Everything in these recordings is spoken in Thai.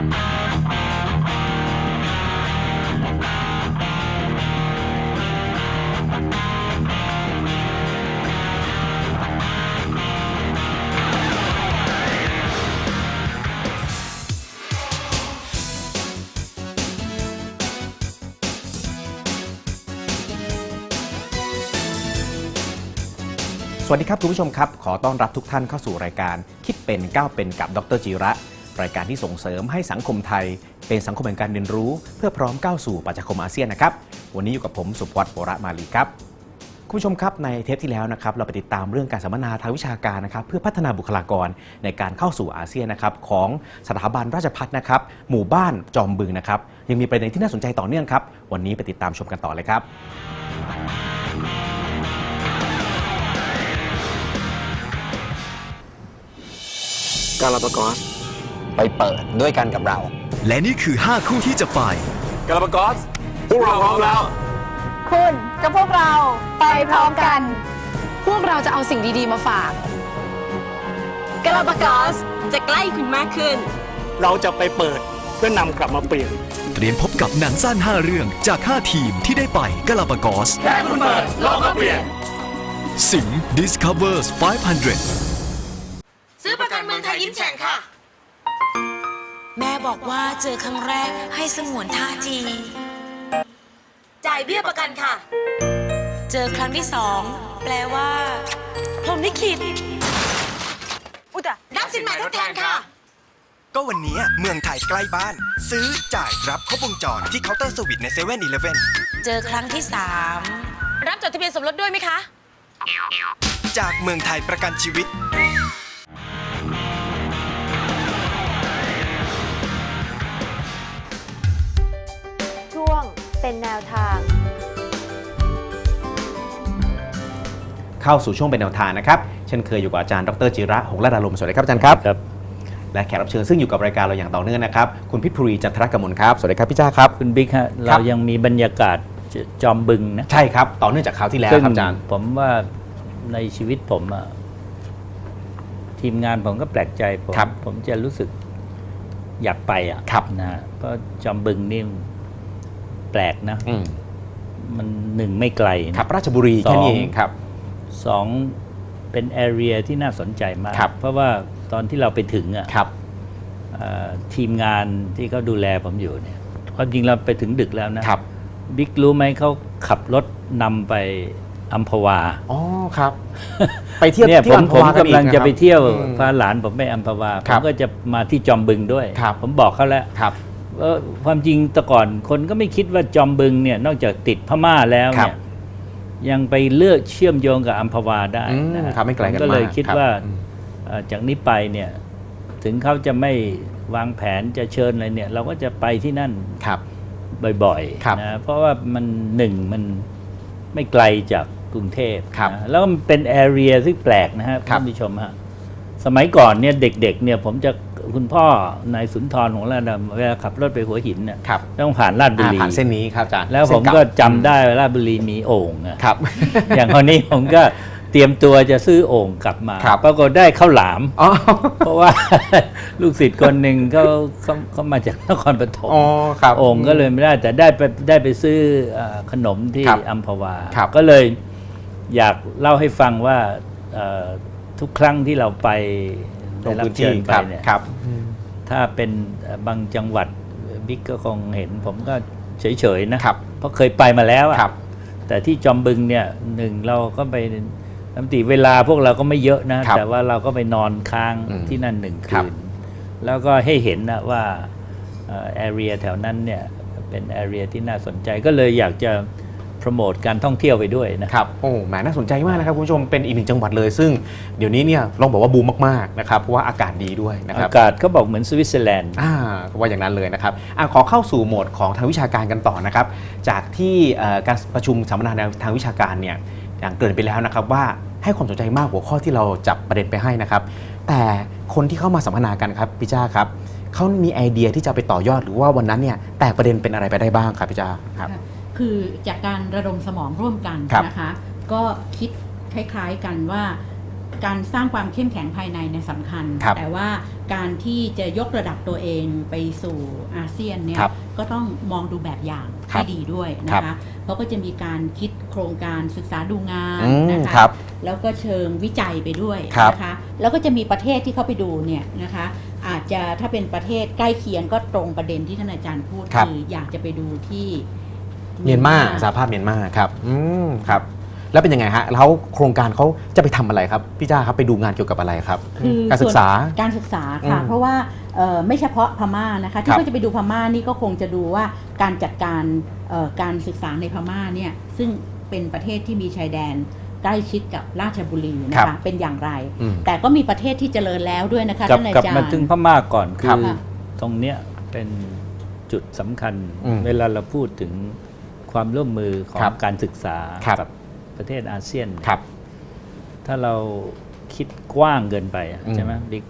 สวัสดีครับ คุณผู้ชมครับ ขอต้อนรับทุกท่านเข้าสู่รายการคิดเป็นก้าวเป็นกับดรจีระ รายการที่ส่งเสริมให้สังคมไทย เป็นสังคมแห่งการเรียนรู้ เพื่อพร้อมก้าวสู่ประชาคมอาเซียนนะครับ วันนี้อยู่กับผมสุพจน์โประมาลีครับคุณผู้ชมครับในเทปที่แล้วนะครับเราไปติดตามเรื่องการสัมมนาทางวิชาการนะครับเพื่อพัฒนาบุคลากรในการเข้าสู่อาเซียนนะครับของสถาบันราชพัฒนะครับหมู่บ้านจอมบึงนะครับยังมีประเด็นที่น่าสนใจต่อเนื่องครับ วันนี้ไปติดตามชมกันต่อเลยครับ กาลาปากอส ไปเปิดด้วยกันกับเรา และนี่คือ 5 คู่ที่จะไป กาลาปากอสพวกเราพร้อมแล้ว คุณกับพวกเราไปพร้อมกัน พวกเราจะเอาสิ่งดีๆมาฝากกาลาปากอสจะใกล้คุณมากขึ้น เราจะไปเปิดเพื่อนำกลับมาเปลี่ยน เตรียมพบกับหนังสั้น 5 เรื่องจาก 5 ทีมที่ได้ไปกาลาปากอสแค่คุณเปิดเราก็เปลี่ยน สิง Discovers 500 ซื้อประกันเมืองไทยยิ้มแฉ่งค่ะ แม่บอกว่าเจอครั้งแรกให้สงวนท่าที จ่ายเบี้ยประกันค่ะ เจอครั้งที่สองแปลว่าพรหมลิขิตรับสินใหม่ทดแทนค่ะ ก็วันนี้เมืองไทยใกล้บ้าน ซื้อจ่ายรับครบวงจรที่เคาน์เตอร์สวิตในเซเว่นอีเลฟเว่นเจอครั้งที่สามรับจดทะเบียนสมรสด้วยไหมคะ จากเมืองไทยประกันชีวิต เป็นแนวทาง เข้าสู่ช่วงเป็นแนวทางนะครับ เช่นเคยอยู่กับอาจารย์ดรจิระหงส์ระดาลมสวัสดีครับอาจารย์ครับ ครับ และแขกรับเชิญซึ่งอยู่กับรายการเราอย่างต่อเนื่องนะครับ คุณพิษพุรีจันทรกมลครับ สวัสดีครับพี่จ้าครับ คุณบิ๊กฮะครัเราบยังมีบรรยากาศจจอมบึงนะใช่ครับ ต่อเนื่องจากคราวที่แล้วซึ่งครับอาจารย์ ผมว่าในชีวิตผมอะทีมงานผมก็แปลกใจผมครับ ผมจะรู้สึกอยากไปอะครับ นะฮะเพราะจอมบึงนี่ แปลกนะ อืมมันหนึ่งไม่ไกลนะ ครับราชบุรีแค่นี้สองเองครับ สองเป็นแอเรียที่น่าสนใจมาก ครับ เพราะว่าตอนที่เราไปถึงอะครับ เอ่อทีมงานที่เขาดูแลผมอยู่เนี่ยความจริงเราไปถึงดึกแล้วนะครับบิ๊กรู้ไหมเขาขับรถนำไปอัมพวาอ๋อครับ ไปเที่ยวเนี่ยที่ผมอัมพผมวากันอีกำลังจะไปเที่ยวอืมพาหลานผมไปอัมพวาคผรัมบก็จะมาที่จอมบึงด้วย ครับ ผมบอกเขาแล้ว ครับ เออความจริงแต่ก่อนคนก็ไม่คิดว่าจอมบึงเนี่ยนอกจากติดพม่าแล้วครัเนี่บยยังไปเลือกเชื่อมโยงกับอัมพวาได้อืมนะฮะครับไม่ไกลกันผก็เลยมากคิดครับว่าอืมเอ่อจากนี้ไปเนี่ยถึงเขาจะไม่วางแผนจะเชิญอะไรเนี่ย เราก็จะไปที่นั่นครับบ่อยครับๆนะเพราะว่ามันหนึ่งมันไม่ไกลจากกรุงเทพครับนะแล้วมันเป็นแอเรียที่แปลกนะฮะครับท่านผู้ชมฮะสมัยก่อนเนี่ยเด็กๆเนี่ยผมจะ คุณพ่อนายสุนทรของเราเวลาขับรถไปหัวหินเนี่ยครับต้องผ่านลาดบุอ่ารีผ่านเส้นนี้ครับอาจารย์แล้วผมเส้นก็เาจำได้ว่าลาดบุรีมีโอ่งอะครับ อย่างคราวนี้ผมก็เตรียมตัวจะซื้อโอ่งกลับมาครับปรากฏได้ข้าวหลามอ๋อเพราะว่าลูกศิษย์คนหนึ่งเขาเขาเขามาจากนครปฐมอ๋อครับโอ่งก็เลยไม่ได้แต่ได้ไปได้ไปซื้อเอ่อขนมที่ครับอัมพวาครับก็เลยอยากเล่าให้ฟังว่าเอ่อทุกครั้งที่เราไป ลได้งรับพื้นเชิที่ญไปครับเนี่ยครับถ้าเป็นเอ่อบางจังหวัดบิ๊กก็คงเห็น ผมก็เฉยๆนะครับเพราะเคยไปมาแล้วอะครับแต่ที่จอมบึงเนี่ยหนึ่งเราก็ไปน้ำตีเวลาพวกเราก็ไม่เยอะนะครับแต่ว่าเราก็ไปนอนค้างอืมที่นั่นหนึ่งครัคืบนแล้วก็ให้เห็นนะว่าแอเรียแถวนั้นเนี่ยเป็นแอเรียที่น่าสนใจก็เลยอยากจะ โปรโมทการท่องเที่ยวไปด้วยนะครับโอ้แหมน่าสนใจมากนะครับคุณผู้ชมเป็นอีกหนึ่งจังหวัดเลย ซึ่งเดี๋ยวนี้เนี่ยลองบอกว่าบูมมากๆนะครับเพราะว่าอากาศดีด้วยนะครับอากาศเขาบอกเหมือนสวิตเซอร์แลนด์อ่าว่าอย่างนั้นเลยนะครับอะขอเข้าสู่โหมดของทางวิชาการกันต่อนะครับจากที่เอ่อการประชุมสัมมนาทางวิชาการเนี่ยอย่างเกรินไปแล้วนะครับว่าให้ความสนใจมากหัวข้อที่เราจับประเด็นไปให้นะครับ แต่คนที่เข้ามาสัมมนากันครับพี่จ้าครับเขามีไอเดียที่จะไปต่อยอดหรือว่าวันนั้นเนี่ยแตกประเด็นเป็นอะไรไปได้บ้างครับพี่จ้าครับ ค่ะคือจากการระดมสมองร่วมกันครับนะคะ ก็คิดคล้ายๆกันว่าการสร้างความเข้มแข็งภายในเนี่ยสำคัญครับแต่ว่าการที่จะยกระดับตัวเองไปสู่อาเซียนเนี่ยครับก็ต้องมองดูแบบอย่างครัให้บดีด้วยครันะบคะเขาก็จะมีการคิดโครงการศึกษาดูงานอืมนะคะครับแล้วก็เชิงวิจัยไปด้วยครับนะคะแล้วก็จะมีประเทศที่เขาไปดูเนี่ยนะคะอาจจะถ้าเป็นประเทศใกล้เคียงก็ตรงประเด็นที่ท่านอาจารย์พูดครับคืออยากจะไปดูที่ เมียนมาสหภาพเมียนมาครับอืมครับแล้วเป็นยังไงฮะแล้วโครงการเขาจะไปทำอะไรครับพี่จ้าครับไปดูงานเกี่ยวกับอะไรครับคือการศึกษาส่วนการศึกษาค่ะอืมเพราะว่าเอ่อไม่เฉพาะพม่านะคะคที่รับเขาจะไปดูพม่านี่ก็คงจะดูว่าการจัดการเอ่อการศึกษาในพม่าเนี่ยซึ่งเป็นประเทศที่มีชายแดนใกล้ชิดกับราชบุรีนะครัคะบเป็นอย่างไรอืมแต่ก็มีประเทศที่เจริญแล้วด้วยนะคะกลับท่านอากลับจารมาย์ถึงพม่าก่อนคคืรับอตรงเนี้ยเป็นจุดสำคัญอืมเวลาเราพูดถึง ความร่วมมือของครับการศึกษาครับ กับประเทศอาเซียน ครับ ถ้าเราคิดกว้างเกินไปอะอืม ใช่ไหมบิ๊ก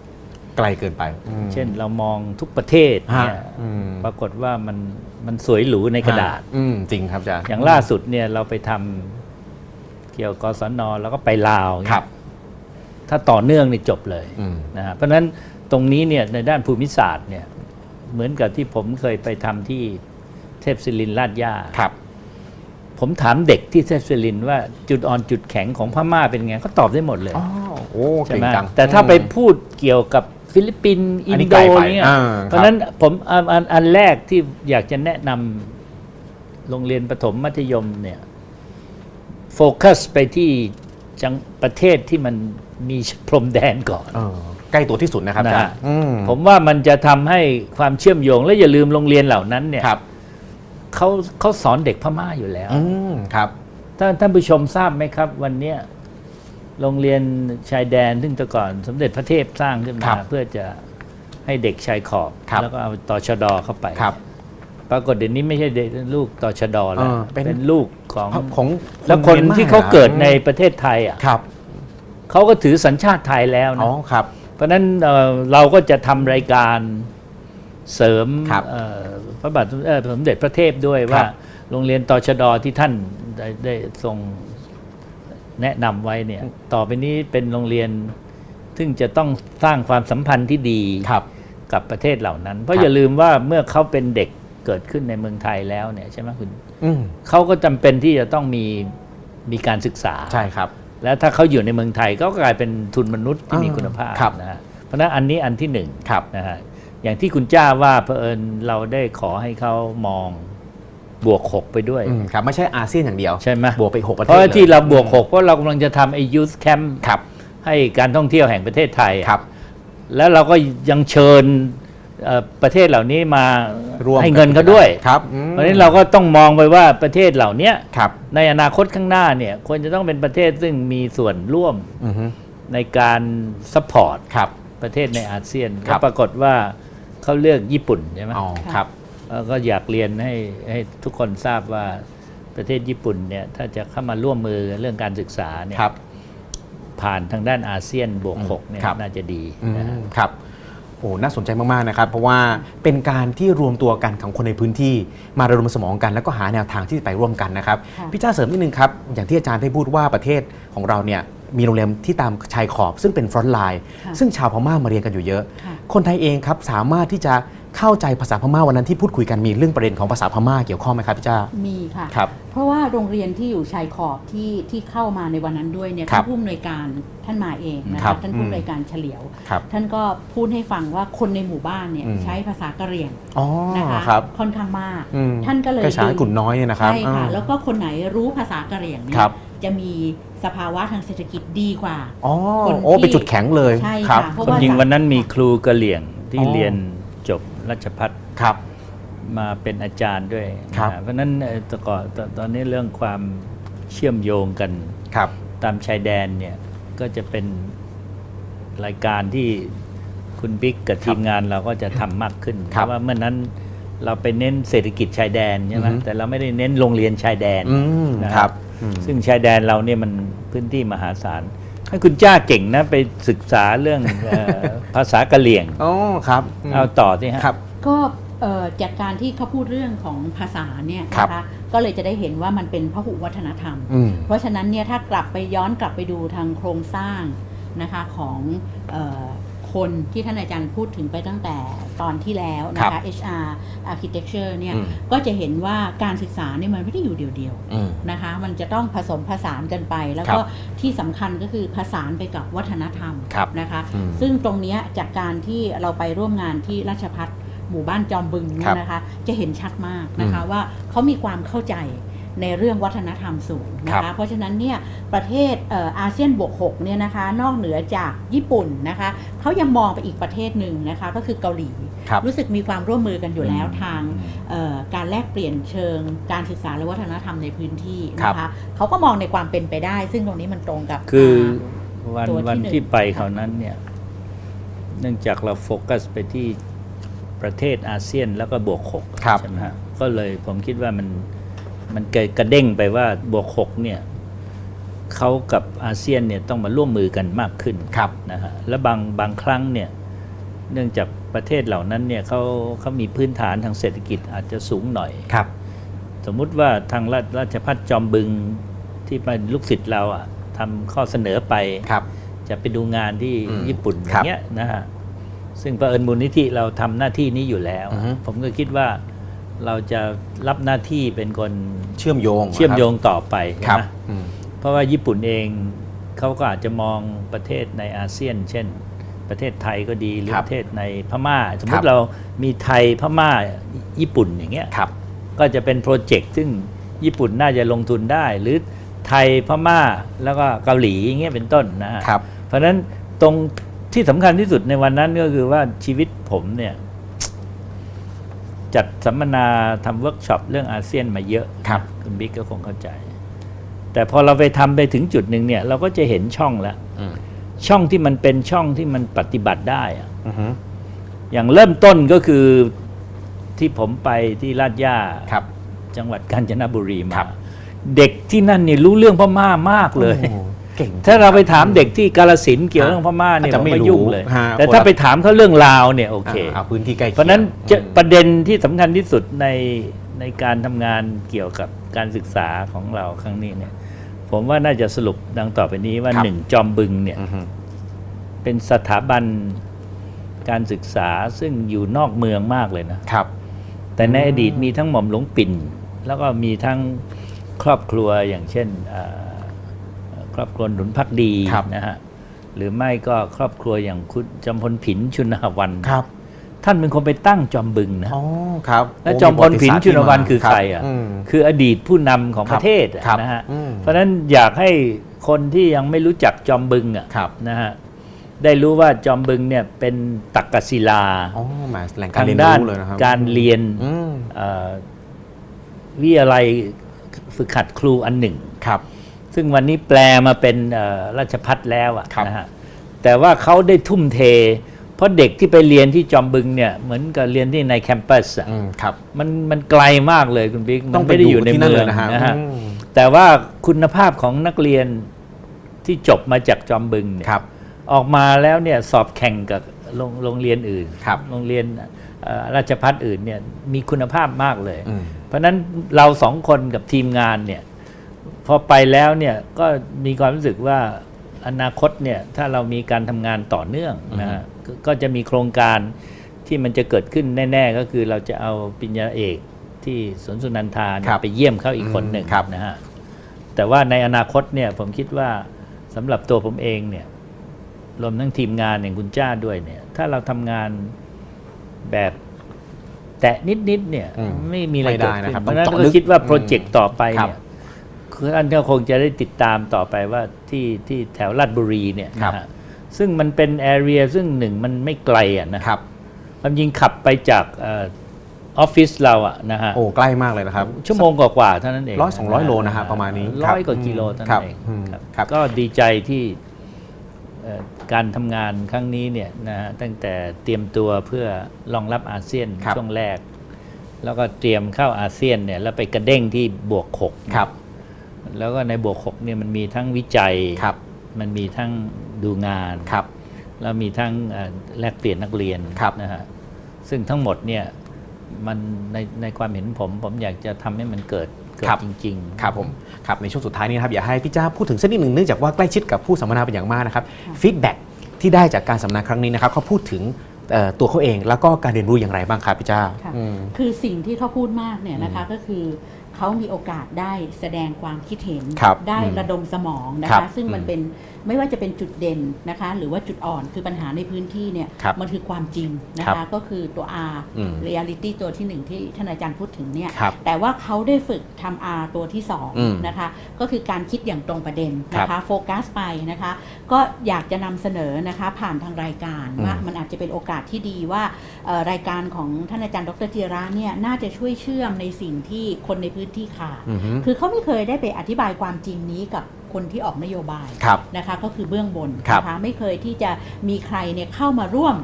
ไกลเกินไปอืม เช่นเรามองทุกประเทศเนี่ยฮะอืม ปรากฏว่ามันมันสวยหรูในกระดาษ อืมจริงครับอาจารย์ อย่างล่าสุดเนี่ยเราไปทำเกี่ยวกับกศนแล้วก็ไปลาวเนี่ยครับ ถ้าต่อเนื่องนี่จบเลยอืม นะฮะเพราะฉะนั้นตรงนี้เนี่ยในด้านภูมิศาสตร์เนี่ยเหมือนกับที่ผมเคยไปทำที่เทพศิรินทร์ลาดย่า ครับ ผมถามเด็กที่เทพศิรินทร์ว่าจุดอ่อนจุดแข็งของพม่าเป็นไงเขาตอบได้หมดเลยอ๋อโอ้ใช่เก่งไหมจังแต่ถ้าไปอืม พูดเกี่ยวกับฟิลิปปินส์อิอันนนี้โดไกลไปเนี่ยอ่าเพราะฉะนั้นผมอันอันอันแรกที่อยากจะแนะนำโรงเรียนประถมมัธยมเนี่ยโฟกัสไปที่จังประเทศที่มันมีพรมแดนก่อน เออใกล้ตัวที่สุดนะครับอานะจารฮะ ย์อืมผมว่ามันจะทำให้ความเชื่อมโยงและอย่าลืมโรงเรียนเหล่านั้นเนี่ย ครับ เขาเขาสอนเด็กพม่าอยู่แล้ว อืมครับ ท่านท่านผู้ชมทราบไหมครับ วันเนี้ยโรงเรียนชายแดนซึ่งแต่ก่อนสมเด็จพระเทพสร้างขึ้นครัมาบเพื่อจะให้เด็กชายขอบ ครับแล้วก็เอาตชดเข้าไป ครับปรากฏเดี๋ยวนี้ไม่ใช่เด็กลูกตชดแล้วเออเป็น เป็นลูกของ ของแล้วคนมียมาที่เขาเกิดในอืมประเทศไทยอะครับเขาก็ถือสัญชาติไทยแล้วอ๋นะ อครับ เพราะฉะนั้นเอ่อเราก็จะทำรายการ เสริมครับเอ่อพระบาทสมเอ่อสมเด็จพระเทพด้วยครัว่าบโรงเรียนตชดที่ท่านได้ได้ทรงแนะนำไว้เนี่ย ต่อไปนี้เป็นโรงเรียน ซึ่งจะต้องสร้างความสัมพันธ์ที่ดีครับกับประเทศเหล่านั้น เพราะครับอย่าลืมว่าเมื่อเขาเป็นเด็กเกิดขึ้นในเมืองไทยแล้วเนี่ยใช่ไหมคุณอืมเขาก็จำเป็นที่จะต้องมีมีการศึกษาใช่ครับ แล้วถ้าเขาอยู่ในเมืองไทยก็กลายเป็นทุนมนุษย์ที่มีอ่าคุณภาพครับนะฮะเพราะฉะนั้นอันนี้อันที่หนึ่งครับนะฮะ อย่างที่คุณจ้าว่าเผอิญเราได้ขอให้เขามองบวกหกไปด้วย อืมครับไม่ใช่อาเซียนอย่างเดียวใช่ไหมบวกไปอีกหกประเทศเพราะว่าที่ลยเราบวกหกเพราะเรากำลังจะทำไอ้ยูสแคมป์ครับให้การท่องเที่ยวแห่งประเทศไทยอะ ครับ แล้วเราก็ยังเชิญเอ่อประเทศเหล่านี้มาร่วมให้เงินเขาด้วย ครับอืมเพราะฉะนั้นเราก็ต้องมองไปว่าประเทศเหล่านี้ครับ ในอนาคตข้างหน้าเนี่ยควรจะต้องเป็นประเทศซึ่งมีส่วนร่วมอือฮึในการซัพพอร์ตครับ ประเทศในอาเซียนครัก็บ ปรากฏว่า เขาเลือกญี่ปุ่นใช่ไหมอ๋อครับแล้วก็อยากเรียนให้ให้ทุกคนทราบว่าประเทศญี่ปุ่นเนี่ยถ้าจะเข้ามาร่วมมือเรื่องการศึกษาเนี่ยครับ ผ่านทางด้านอาเซียนบวกอืมหกเนี่ยครับ น่าจะดีอืมนะฮะครับ โอ้ น่าสนใจมาก ๆ นะครับ เพราะว่าเป็นการที่รวมตัวกันของคนในพื้นที่มาระดมสมองกันแล้วก็หาแนวทางที่จะไปร่วมกันนะครับ ค่ะ พี่จ้าเสริมนิดนึงครับ อย่างที่อาจารย์ได้พูดว่าประเทศของเราเนี่ย มีโรงเรียนที่ตามชายขอบซึ่งเป็นฟรอนต์ไลน์ค่ะซึ่งชาวพม่ามาเรียนกันอยู่เยอะค่ะคนไทยเองครับสามารถที่จะเข้าใจภาษาพม่าวันนั้นที่พูดคุยกันมีเรื่องประเด็นของภาษาพม่าเกี่ยวข้องไหมครับพี่จ้า มีค่ะครับเพราะว่าโรงเรียนที่อยู่ชายขอบที่ที่เข้ามาในวันนั้นด้วยเนี่ยครัท่าบนผู้อำนวยการท่านมาเองนะครัคะบท่านผู้อำนวยการเฉลียว ครับท่านก็พูดให้ฟังว่าคนในหมู่บ้านเนี่ยอืม ใช้ภาษากะเหรี่ยงอ๋อนะคะครับค่อนข้างมาก อืมท่านก็เลยกระชายกลุ่นน้อยเนี่ยนะครับใช่ค่ะ อ่า แล้วก็คนไหนรู้ภาษากะเหรี่ยงเนี่ครัยบ จะมีสภาวะทางเศรษฐกิจดีกว่า อ๋อคนโอ้ที่เป็นจุดแข็งเลยใช่ครับค่ะเพราะความว่าจริงวันนั้นมีครูกะเหลี่ยงที่อ๋อเรียนจบรัชพัฒครับ มาเป็นอาจารย์ด้วยครับ นะเพราะฉะนั้นเอ่อแต่ก่อนตตอนนี้เรื่องความเชื่อมโยงกันครับ ตามชายแดนเนี่ยก็จะเป็นรายการที่คุณบิ๊กกับทีมงานเราก็จะทำมากขึ้นเพครับราะว่าเมื่อนั้นเราไปเน้นเศรษฐกิจชายแดนใช่ไหมอือฮึ แต่เราไม่ได้เน้นโรงเรียนชายแดน อืมนะครับอืม ซึ่งชายแดนเราเนี่ยมันพื้นที่มหาศาลให้คุณจ้าเก่งนะไปศึกษาเรื่องเอ่อ ภาษากะเหรี่ยง อ๋อครับเอาต่อสิฮะ ครับ ก็เอ่อจากการที่เขาพูดเรื่องของภาษาเนี่ยครับ นะคะก็เลยจะได้เห็นว่ามันเป็นพหุวัฒนธรรม อืม เพราะฉะนั้นเนี่ยถ้ากลับไปย้อนกลับไปดูทางโครงสร้างนะคะของเออ คนที่ท่านอาจารย์พูดถึงไปตั้งแต่ตอนที่แล้วนะครัคะบ HR architecture เนี่ยอืมก็จะเห็นว่าการศึกษาเนี่ยมันไม่ได้อยู่เดียวๆอืมนะคะ มันจะต้องผสมผสานกันไป แล้วก็ที่สำคัญก็คือผสานไปกับวัฒนธรรมครับนะคะอืมซึ่งตรงเนี้ยจากการที่เราไปร่วมงานที่ราชพัฒหมู่บ้านจอมบึงเนี่ครัยบนะคะ จะเห็นชัดมากนะคะอืมว่าเขามีความเข้าใจ ในเรื่องวัฒนธรรมสูงนะครัคะ บ เพราะฉะนั้นเนี่ยประเทศเอ่ออาเซียนบวก6เนี่ยนะคะนอกเหนือจากญี่ปุ่นนะคะเขายังมองไปอีกประเทศหนึ่งนะคะก็คือเกาหลี ครับรู้สึกมีความร่วมมือกันอยู่แล้วอืมทางเอ่อการแลกเปลี่ยนเชิงการศึกษาและวัฒนธรรมในพื้นที่ครับนะคะเขาก็มองในความเป็นไปได้ ซึ่งตรงนี้มันตรงกับ คือาวันตัวที่วันหนึ่ง ที่ไปคราวนั้นเนี่ย เนื่องจากเราโฟกัสไปที่ประเทศอาเซียนแล้วก็บวกหกครับ ใช่ไหมฮะก็เลยผมคิดว่ามัน มันเกิดกระเด้งไปว่าบวกหกเนี่ยเขากับอาเซียนเนี่ยต้องมาร่วมมือกันมากขึ้นครับนะฮะและบางบางครั้งเนี่ยเนื่องจากประเทศเหล่านั้นเนี่ยเขาเขามีพื้นฐานทางเศรษฐกิจอาจจะสูงหน่อยครับ สมมุติว่าทางราราชพัฒจอมบึงที่เป็นลูกศิษย์เราอะทำข้อเสนอไปครับ จะไปดูงานที่อืมญี่ปุ่นอครับย่างเงี้ยนะฮะซึ่งประเอิญมูลนิธิเราทำหน้าที่นี้อยู่แล้วอือฮึผมก็คิดว่า เราจะรับหน้าที่เป็นคนเชื่อมโยงเชื่อมโยงต่อไปครับนะอืมเพราะว่าญี่ปุ่นเองเขาก็อาจจะมองประเทศในอาเซียน เช่น ประเทศไทยก็ดีหรือครับประเทศในพม่า สมมครัติบเรามีไทยพม่าญี่ปุ่นอย่างเงี้ยครับก็จะเป็นโปรเจกต์ซึ่งญี่ปุ่นน่าจะลงทุนได้หรือไทยพม่าแล้วก็เกาหลีอย่างเงี้ยเป็นต้นนะฮะครับเพราะฉะนั้นตรงที่สำคัญที่สุดในวันนั้นก็คือว่าชีวิตผมเนี่ย จัดสัมมนาทำเวิร์กช็อปเรื่องอาเซียนมาเยอะครับคุณบิ๊กก็คงเข้าใจ แต่พอเราไปทำไปถึงจุดหนึ่งเนี่ย เราก็จะเห็นช่องแล้วอืมช่องที่มันเป็นช่องที่มันปฏิบัติได้อะอือฮึอย่างเริ่มต้นก็คือที่ผมไปที่ลาดย่าครับจังหวัดกาญจนบุรีคมารับเด็กที่นั่นเนี่ยรู้เรื่องพม่ามากเลยโอ้โห เก่ง ถ้าเราไปถามเด็กที่กาลสินธุ์เกี่ยวเรื่องพม่าเนี่ยอาจจะผมไม่ไม่รู้ยุ่งเลยฮะ แต่คนละถ้าไปถามเขาเรื่องลาวเนี่ยโอเคาเอาพื้นที่ใกล้คียงเพราะฉะนั้นจะอืม ประเด็นที่สำคัญที่สุดในในการทำงานเกี่ยวกับการศึกษาของเราครั้งนี้เนี่ยผมว่าน่าจะสรุปดังต่อไปนี้ว่าครับ หนึ่งจอมบึงเนี่ย อือฮึ เป็นสถาบันการศึกษาซึ่งอยู่นอกเมืองมากเลยนะ ครับ แต่ในอดีตมีทั้งหม่อมหลวงปิ่น แล้วก็มีทั้งครอบครัวอย่างเช่นเอ่อค รอบครัวหนุนพักดีครับนะฮะหรือไม่ก็ครอบครัวอย่างคุณจำพลผินชุนหวันครับ ท่านเป็นคนไปตั้งจอมบึงนะอ๋อครับ แล้วโจอมพลผินประติศาสตร์ชุนวันที่มาคือใครอะมคืออดีตผู้นำของคปรับระเทศอะครับนะฮะอืมเพราะฉะนั้นอยากให้คนที่ยังไม่รู้จักจอมบึงอะครับนะฮะได้รู้ว่าจอมบึงเนี่ยเป็นตักกศิลาอ๋อแหมแหล่งการทางเรียนด้านรู้เลยนะครับการเรียนอืมเอ่อวิทยาลัยฝึกหัดครูอันหนึ่งครับ ซึ่งวันนี้แปลมาเป็นเอ่อราชพัฒแล้วอะครับนะฮะแต่ว่าเขาได้ทุ่มเท เพราะเด็กที่ไปเรียนที่จอมบึงเนี่ยเหมือนกับเรียนที่ในแคมปัสอะอืมครับมันมันไกลมากเลยคุณบิ๊กต้มัองนไปไม่ได้ดูอยู่ในที่นั่นเมืเลองยนะฮะนะฮะอืมแต่ว่าคุณภาพของนักเรียนที่จบมาจากจอมบึงเนี่ยครับออกมาแล้วเนี่ยสอบแข่งกับโรงโรงเรียนอื่นครับโรงเรียนเอ่อราชพัฒอื่นเนี่ยมีคุณภาพมากเลยอืมเพราะฉะนั้นเราสองคนกับทีมงานเนี่ยพ อไปแล้วเนี่ยก็มีความรู้สึกว่าอนาคตเนี่ยถ้าเรามีการทำงานต่อเนื่องนะฮะก็ก็จะมีโครงการที่มันจะเกิดขึ้นแน่ ๆ ก็คือเราจะเอาปริญญาเอกที่สวนสุนันทาเนี่ครัยบไปเยี่ยมเขาอีกคนหนึ่งอืมครับ นะฮะแต่ว่าในอนาคตเนี่ยผมคิดว่าสำหรับตัวผมเองเนี่ยรวมทั้งทีมงานอย่างคุณจ้าด้วยเนี่ยถ้าเราทำงานแบบแตะนิดๆเนี่ยอืมไม่มีอะไรไม่ได้เกิดขึ้นะครับเพราะฉะนั้นต้องก็เจาะลึกคิดว่าอืมโปรเจกต์ต่อไปครับเนี่ย คืออันก็คงจะได้ติดตามต่อไปว่าที่ที่แถวลาดบุรีเนี่ยครับ นะฮะซึ่งมันเป็นแอเรียซึ่งหนึ่งมันไม่ไกลอะนะ ครับ ความจริงขับไปจากเออออฟฟิศเราอะนะฮะโอ้ใกล้มากเลยนะครับ ชั่วโมงกว่าๆเท่านั้นเองร้อยสองร้อยโลนะฮะประมาณนี้ร้อยครับกว่ากิโลเท่าครันั้บนเองอืมครับครับ ก็ดีใจที่เอ่อการทำงานครั้งนี้เนี่ยนะฮะตั้งแต่เตรียมตัวเพื่อรองรับอาเซียนครับ ช่วงแรก แล้วก็เตรียมเข้าอาเซียนเนี่ยแล้วไปกระเด้งที่บวกหก ครับ แล้วก็ในบวกหกเนี่ยมันมีทั้งวิจัยครับมันมีทั้งดูงานครับแล้วมีทั้งเอ่อแลกเปลี่ยนนักเรียนครับนะฮะ ซึ่งทั้งหมดเนี่ยมันในในความเห็นผม ผมอยากจะทำให้มันเกิดเกิดครับจริงๆ ครับผมครับในช่วงสุดท้ายนี้นะครับ อยากให้พี่จ้าพูดถึงสักนิดหนึ่งเนื่องจากว่าใกล้ชิดกับผู้สัมมนาเป็นอย่างมากนะครับฟีดแบ็ที่ได้จากการสัมมนาครั้งนี้นะครับเขาพูดถึงเอ่อตัวเขาเองแล้วก็การเรียนรู้อย่างไรบ้างครับพี่จ้าค่ะอืมคือสิ่งที่เขาพูดมากเนี่ยนะคะก็คือ เขามีโอกาสได้แสดงความคิดเห็น ครับได้อืมระดมสมองนะครัคะ บซึ่งมันอืมเป็น ไม่ว่าจะเป็นจุดเด่นนะคะ หรือว่าจุดอ่อนคือปัญหาในพื้นที่เนี่ยครับมันคือความจริงนะครัคะบก็คือตัว R อืม reality ตัวที่หนึ่งที่ท่านอาจารย์พูดถึงเนี่ย ครับ แต่ว่าเขาได้ฝึกทำ R ตัวที่สองอืมนะคะ ก็คือการคิดอย่างตรงประเด็นครันะบคะโฟกัสไปนะคะ ก็อยากจะนำเสนอนะคะผ่านทางรายการอืมว่ามันอาจจะเป็นโอกาสที่ดีว่าเอ่อรายการของท่านอาจารย์ดรจิระเนี่ยน่าจะช่วยเชื่อมในสิ่งที่คนในพื้นที่ขาด อือฮึ คือเขาไม่เคยได้ไปอธิบายความจริงนี้กับ คนที่ออกนโยบายครับนะคะก็คือเบื้องบนครับนะคะไม่เคยที่จะมีใครเนี่ยเข้ามาร่วม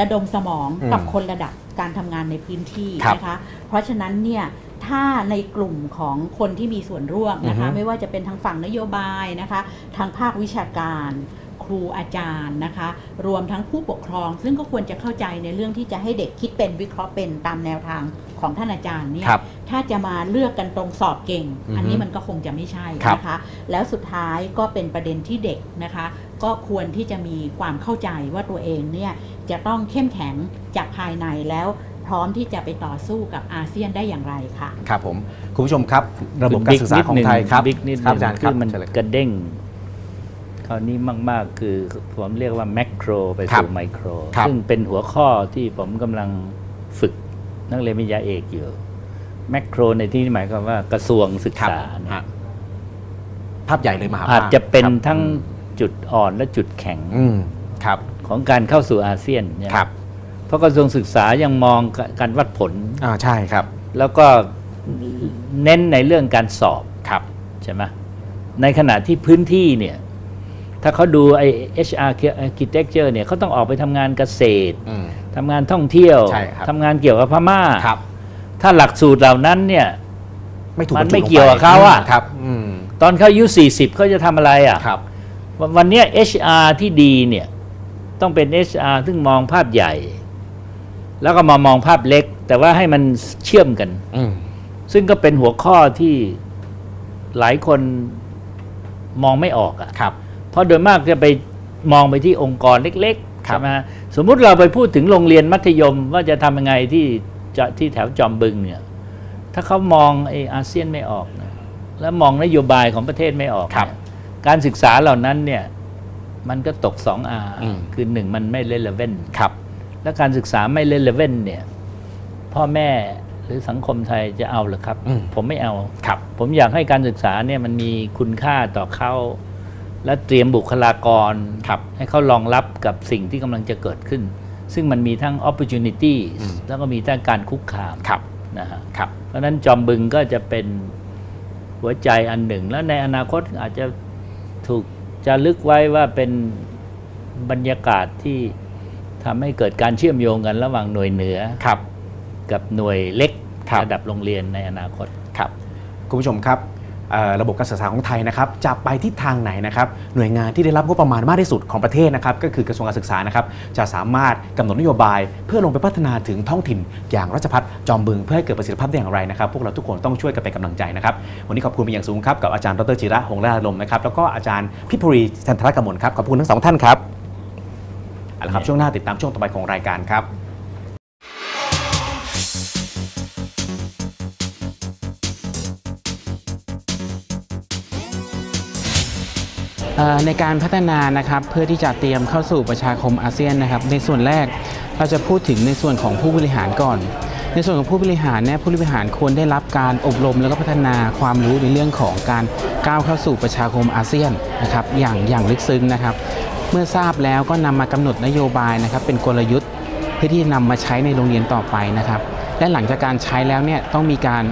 ระดมสมองอืมกับคนระดับการทำงานในพื้นที่ครับนะคะเพราะฉะนั้นเนี่ยถ้าในกลุ่มของคนที่มีส่วนร่วมนะคะอือฮึไม่ว่าจะเป็นทางฝั่งนโยบายนะคะทางภาควิชาการครูอาจารย์นะคะ รวมทั้งผู้ปกครอง ซึ่งก็ควรจะเข้าใจในเรื่องที่จะให้เด็กคิดเป็นวิเคราะห์เป็นตามแนวทาง ของท่านอาจารย์เนี่ยครับ ถ้าจะมาเลือกกันตรงสอบเก่ง อือฮึอันนี้มันก็คงจะไม่ใช่ครับนะคะ แล้วสุดท้ายก็เป็นประเด็นที่เด็กนะคะ ก็ควรที่จะมีความเข้าใจว่าตัวเองเนี่ยจะต้องเข้มแข็งจากภายในแล้วพร้อมที่จะไปต่อสู้กับอาเซียนได้อย่างไรค่ะ ครับผมคุณผู้ชมครับ ระบบการศึกษาของไทยครับบิ๊กนิดหครับนึ่งอาจารย์คคืรับอมันเชิญเลยครับกระเด้งคราวนี้มาก ๆ คือผมเรียกว่าแมกโครไปครับสู่ไมโครครับ ซึ่งเป็นหัวข้อที่ผมกำลังฝึก นักเรียนปริญญาเอกอยู่แมกโครในที่นี้หมายความว่ากระทรวงศึกครับษาเนี่ยฮะภาพใหญ่เลยมหาภาคอาจจะเป็นครับทั้งจุดอ่อนและจุดแข็งอืมครับ ของการเข้าสู่อาเซียนเนี่ยครับเพราะกระทรวงศึกษายังมองการวัดผล อ่าใช่ครับ แล้วก็เน้นในเรื่องการสอบครับ ใช่ไหมในขณะที่พื้นที่เนี่ย ถ้าเขาดูไอ้ HR architecture เนี่ยเขาต้องออกไปทำงานเกษตร อืม ทำงานท่องเที่ยวใช่ครับทำงานเกี่ยวกับพม่าครับ ถ้าหลักสูตรเหล่านั้นเนี่ย ไม่ถูกมันบรรจุไม่ลงปเกี่ยวกับเขาอะ ครับ อืมตอนเขาอายุ 40เขาจะทำอะไรอะ่ะ ครับ วันวันเนี้ย HR ที่ดีเนี่ยต้องเป็น HR ซึ่งมองภาพใหญ่ แล้วก็มามองภาพเล็ก แต่ว่าให้มันเชื่อมกัน อืมซึ่งก็เป็นหัวข้อที่หลายคนมองไม่ออกอะครับ เพราะโดยมากจะไปมองไปที่องค์กรเล็กๆครับ ใช่ไหมฮะสมมุติเราไปพูดถึงโรงเรียนมัธยมว่าจะทำยังไงที่จะที่แถวจอมบึงเนี่ยถ้าเขามองไออาเซียนไม่ออกนะแล้วมองนโยบายของประเทศไม่ออกครับเนี่ยการศึกษาเหล่านั้นเนี่ยมันก็ตกสองอาอืมคือหนึ่งมันไม่เลเวนครับ และการศึกษาไม่เลเวนเนี่ยพ่อแม่หรือสังคมไทยจะเอาเหรือครับอืมผมไม่เอาครับ ผมอยากให้การศึกษาเนี่ยมันมีคุณค่าต่อเขา และเตรียมบุคลากรครับให้เขารองรับกับสิ่งที่กำลังจะเกิดขึ้น ซึ่งมันมีทั้ง opportunity อืมแล้วก็มีทั้งการคุกคามครับนะฮะครับเพราะฉะนั้นจอมบึงก็จะเป็นหัวใจอันหนึ่ง แล้วในอนาคตอาจจะถูกจะลึกไว้ว่าเป็นบรรยากาศที่ทำให้เกิดการเชื่อมโยงกันระหว่างหน่วยเหนือครับกับหน่วยเล็กครับระดับโรงเรียนในอนาคตครับคุณผู้ชมครับเอ่อ ระบบการศึกษาของไทยนะครับจะไปทิศทางไหนนะครับหน่วยงานที่ได้รับงบประมาณมากที่สุดของประเทศนะครับก็คือกระทรวงการศึกษานะครับจะสามารถกำหนดนโยบาย เพื่อลงไปพัฒนาถึงท้องถิ่น อย่างรัชพัฒจอมบึงเพื่อให้เกิดประสิทธิภาพได้อย่างไรนะครับพวกเราทุกคนต้องช่วยกันเป็นกำลังใจนะครับวันนี้ขอบคุณเป็นอย่างสูงครับกับอาจารย์ดรจิระหงส์ราชลมนะครับแล้วก็อาจารย์พิพุรีจันทรกมลครับขอบคุณทั้งสองท่านครับเอาละครับช่วงหน้าติดตามช่วงต่อไปของรายการครับ ในการพัฒนานะครับเพื่อที่จะเตรียมเข้าสู่ประชาคมอาเซียนนะครับ ในส่วนแรกเราจะพูดถึงในส่วนของผู้บริหารก่อน ในส่วนของผู้บริหารเนี่ยผู้บริหารควรได้รับการอบรมแล้วก็พัฒนาความรู้ในเรื่องของการก้าวเข้าสู่ประชาคมอาเซียนนะครับอย่างอย่างลึกซึ้งนะครับ เมื่อทราบแล้วก็นำมากำหนดนโยบายนะครับ เป็นกลยุทธ์เพื่อที่จะนำมาใช้ในโรงเรียนต่อไปนะครับและหลังจากการใช้แล้วเนี่ยต้องมีการ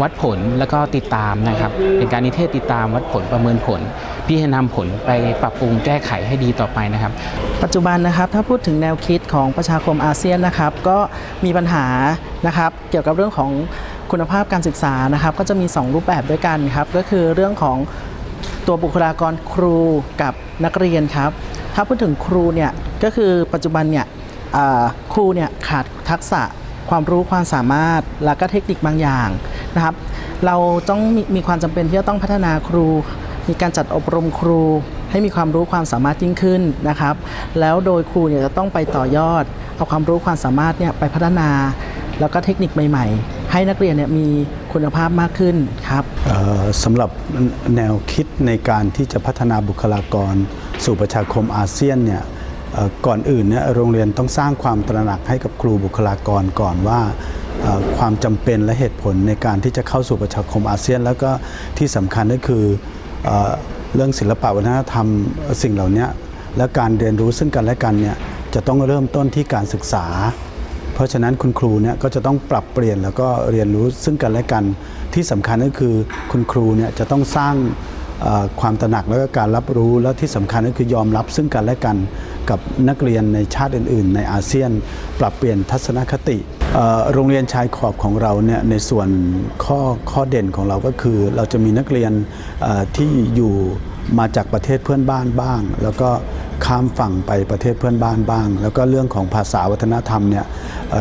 วัดผลแล้วก็ติดตามนะครับ เป็นการนิเทศติดตามวัดผลประเมินผล พี่จะนำผลไปปรับปรุงแก้ไขให้ดีต่อไปนะครับ ปัจจุบันนะครับถ้าพูดถึงแนวคิดของประชาคมอาเซียนนะครับ ก็มีปัญหานะครับ เกี่ยวกับเรื่องของคุณภาพการศึกษานะครับ ก็จะมี 2 รูปแบบด้วยกันครับ ก็คือเรื่องของตัวบุคลากรครูกับนักเรียนครับ ถ้าพูดถึงครูเนี่ยก็คือปัจจุบันเนี่ยครูเนี่ยขาดทักษะความรู้ความสามารถและก็เทคนิคบางอย่างนะครับ เราต้องมีมีความจำเป็นที่จะต้องพัฒนาครู มีการจัดอบรมครูให้มีความรู้ความสามารถยิ่งขึ้นนะครับ แล้วโดยครูเนี่ยจะต้องไปต่อยอด เอาความรู้ความสามารถเนี่ยไปพัฒนา แล้วก็เทคนิคใหม่ๆ ให้นักเรียนเนี่ยมีคุณภาพมากขึ้นครับสำหรับแนวคิดในการที่จะพัฒนาบุคลากร สู่ประชาคมอาเซียนเนี่ยก่อนอื่นเนี่ยโรงเรียนต้องสร้างความตระหนักให้กับครูบุคลากรก่อนว่าความจำเป็นและเหตุผลในการที่จะเข้าสู่ประชาคมอาเซียน แล้วก็ที่สำคัญก็คือ เรื่องศิลปะวัฒนธรรมสิ่งเหล่านี้และการเรียนรู้ซึ่งกันและกันเนี่ยจะต้องเริ่มต้นที่การศึกษา เพราะฉะนั้นคุณครูเนี่ยก็จะต้องปรับเปลี่ยนแล้วก็เรียนรู้ซึ่งกันและกันที่สำคัญก็คือคุณครูเนี่ยจะต้องสร้างความตระหนักแล้วก็การรับรู้แล้วที่สำคัญก็คือยอมรับซึ่งกันและกัน กับนักเรียนในชาติอื่น ๆ ในอาเซียน ปรับเปลี่ยนทัศนคติโรงเรียนชายขอบของเราเนี่ยในส่วนข้อข้อเด่นของเราก็คือ เราจะมีนักเรียนที่อยู่มาจากประเทศเพื่อนบ้านบ้าง แล้วก็ข้ามฝั่งไปประเทศเพื่อนบ้านบ้าง แล้วก็เรื่องของภาษาวัฒนธรรมเนี่ย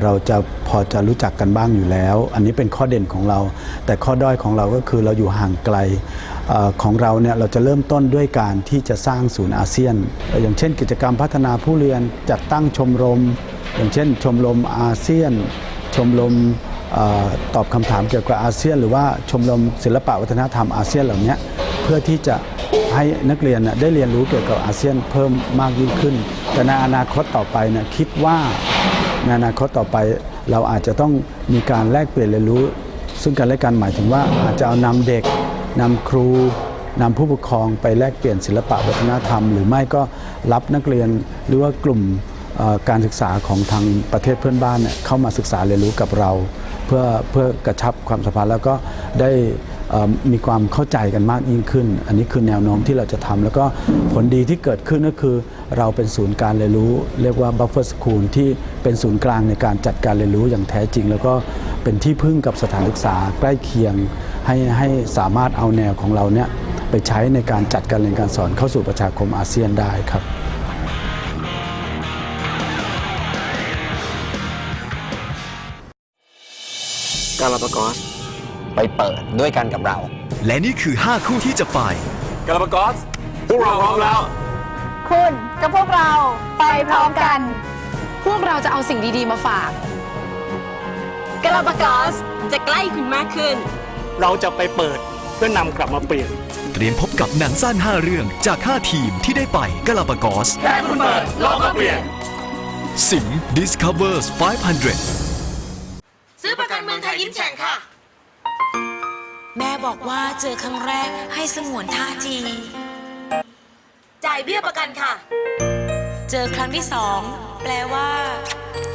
เราจะพอจะรู้จักกันบ้างอยู่แล้ว อันนี้เป็นข้อเด่นของเรา แต่ข้อด้อยของเราก็คือเราอยู่ห่างไกล ของเราเนี่ยเราจะเริ่มต้นด้วยการที่จะสร้างศูนย์อาเซียน อย่างเช่น กิจกรรมพัฒนาผู้เรียนจัดตั้งชมรม อย่างเช่น ชมรมอาเซียน ชมรมอตอบคำถามเกี่ยวกับอาเซียน หรือว่าชมรมศิลปะวัฒนธรรมอาเซียนเหล่านี้เพื่อที่จะให้นักเรียนได้เรียนรู้เกี่ยวกับอาเซียนเพิ่มมากยิ่งขึ้น แต่ในอนาคตต่อไปเนี่ยคิดว่าในอนาคตต่อไปเราอาจจะต้องมีการแลกเปลี่ยนเรียนรู้ ซึ่งกันและกันหมายถึงว่าอาจจะเอานำเด็ก นำครูนำผู้ปกครองไปแลกเปลี่ยนศิลปะวัฒนธรรม หรือไม่ก็รับนักเรียนหรือว่ากลุ่มเอ่อการศึกษาของทางประเทศเพื่อนบ้านเนี่ยเข้ามาศึกษาเรียนรู้กับเรา เพื่อเพื่อกระชับความสัมพันธ์แล้วก็ได้เอ่อมีความเข้าใจกันมากยิ่งขึ้น อันนี้คือแนวโน้มที่เราจะทำแล้วก็ผลดีที่เกิดขึ้นก็คือ เราเป็นศูนย์การเรียนรู้ เรียกว่า buffer school ที่เป็นศูนย์กลางในการจัดการเรียนรู้อย่างแท้จริง แล้วก็เป็นที่พึ่งกับสถานศึกษาใกล้เคียง ให้ให้สามารถเอาแนวของเราเนี่ยไปใช้ในการจัดการเรียนการสอนเข้าสู่ประชาคมอาเซียนได้ครับกาลาปากอสไปเปิดด้วยกันกับเรา และนี่คือ 5 คู่ที่จะไปกาลาปากอสพวกเราพร้อมแล้ว คุณกับพวกเราไปพร้อมกัน พวกเราจะเอาสิ่งดีๆมาฝากกาลาปากอสจะใกล้คุณมากขึ้น เราจะไปเปิดเพื่อนำกลับมาเปลี่ยน เตรียมพบกับหนังสั้น 5 เรื่องจาก 5 ทีมที่ได้ไปกาลาปากอส แค่คุณเปิดเราก็เปลี่ยน สิง Discovers 500 ซื้อประกันเมืองไทยยิ้มแฉ่งค่ะ แม่บอกว่าเจอครั้งแรกให้สงวนท่าที จ่ายเบี้ยประกันค่ะ เจอครั้งที่สองแปลว่า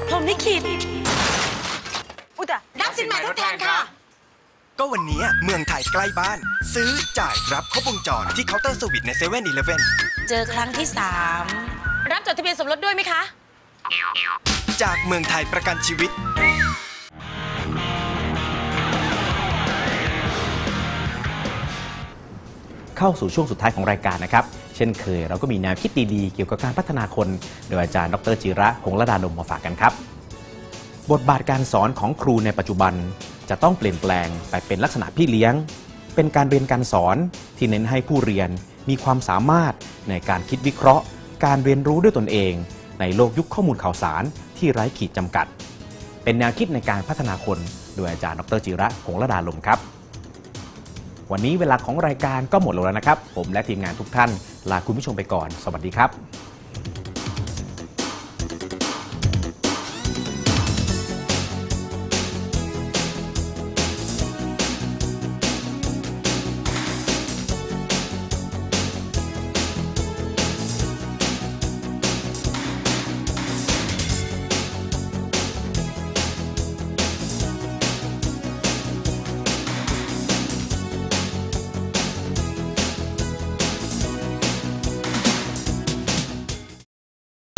พรหมลิขิตรับสินใหม่ทดแทนค่ะ ก็วันนี้เมืองไทยใกล้บ้าน ซื้อจ่ายรับครบวงจรที่เคาน์เตอร์สวิตใน7 e เ e ่ e อเจอครั้งที่สามรับจดทะเบียนสมรสด้วยไหมคะ จากเมืองไทยประกันชีวิต เข้าสู่ช่วงสุดท้ายของรายการนะครับ เช่นเคยเราก็มีแนวคิดดีๆ เกี่ยวกับการพัฒนาคน โดยอาจารย์ดรจิระหงส์ระดาดมมาฝากกันครับ บทบาทการสอนของครูในปัจจุบัน จะต้องเปลี่ยนแปลงไปเป็นลักษณะพี่เลี้ยง เป็นการเรียนการสอนที่เน้นให้ผู้เรียนมีความสามารถในการคิดวิเคราะห์ การเรียนรู้ด้วยตนเอง ในโลกยุคข้อมูลข่าวสารที่ไร้ขีดจำกัด เป็นแนวคิดในการพัฒนาคนโดยอาจารย์ดรจิระหงระดาลมครับ วันนี้เวลาของรายการก็หมดลงแล้วนะครับ ผมและทีมงานทุกท่านลาคุณผู้ชมไปก่อน สวัสดีครับ